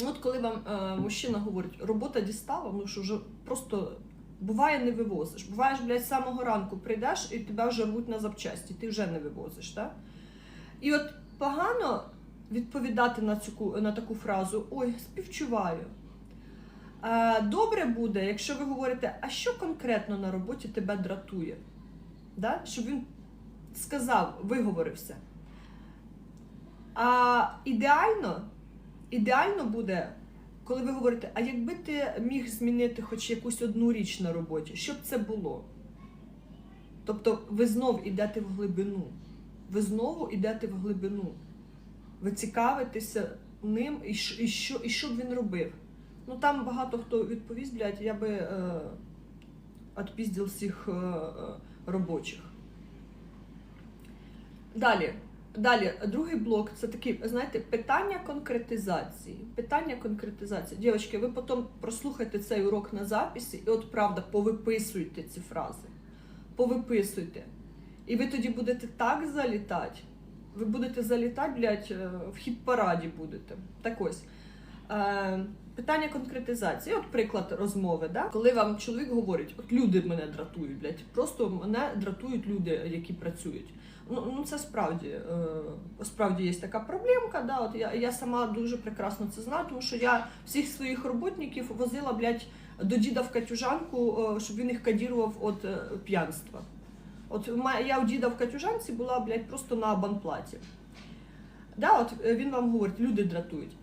Ну, От коли вам е, мужчина говорить, робота дістала, ну що вже просто буває не вивозиш. Буває, ж, блядь, з самого ранку прийдеш і тебе вже рвуть на запчасті, ти вже не вивозиш. Так? І от погано відповідати на, цю, на таку фразу Ой, співчуваю. Е, Добре буде, якщо ви говорите, а що конкретно на роботі тебе дратує? Да? Щоб він сказав, виговорився. А ідеально, ідеально буде, коли ви говорите, а якби ти міг змінити хоч якусь одну річ на роботі, що б це було? Тобто ви знов йдете в глибину. Ви знову йдете в глибину. Ви цікавитеся ним і що, і що, і що б він робив. Ну там багато хто відповість, блядь, я би е, відпіздив всіх е, е, робочих. Далі. Далі, другий блок це такі, знаєте, питання конкретизації. Питання конкретизації. Дівчатки, ви потім прослухайте цей урок на записі і от правда повиписуйте ці фрази. Повиписуйте. І ви тоді будете так залітати. Ви будете залітати, блядь, е, в хіт-параді будете. Так ось. Е, питання конкретизації. От приклад розмови, да? коли вам чоловік говорить, от люди мене дратують, блядь, просто мене дратують люди, які працюють. Ну, ну це справді, е, справді є така проблемка. Да? От я, я сама дуже прекрасно це знаю, тому що я всіх своїх роботників возила, блядь, до діда в катюжанку, е, щоб він їх кадірував від е, п'янства. От я у діда в катюжанці була, блядь, просто на абонплаті. Да, от е, він вам говорить, люди дратують.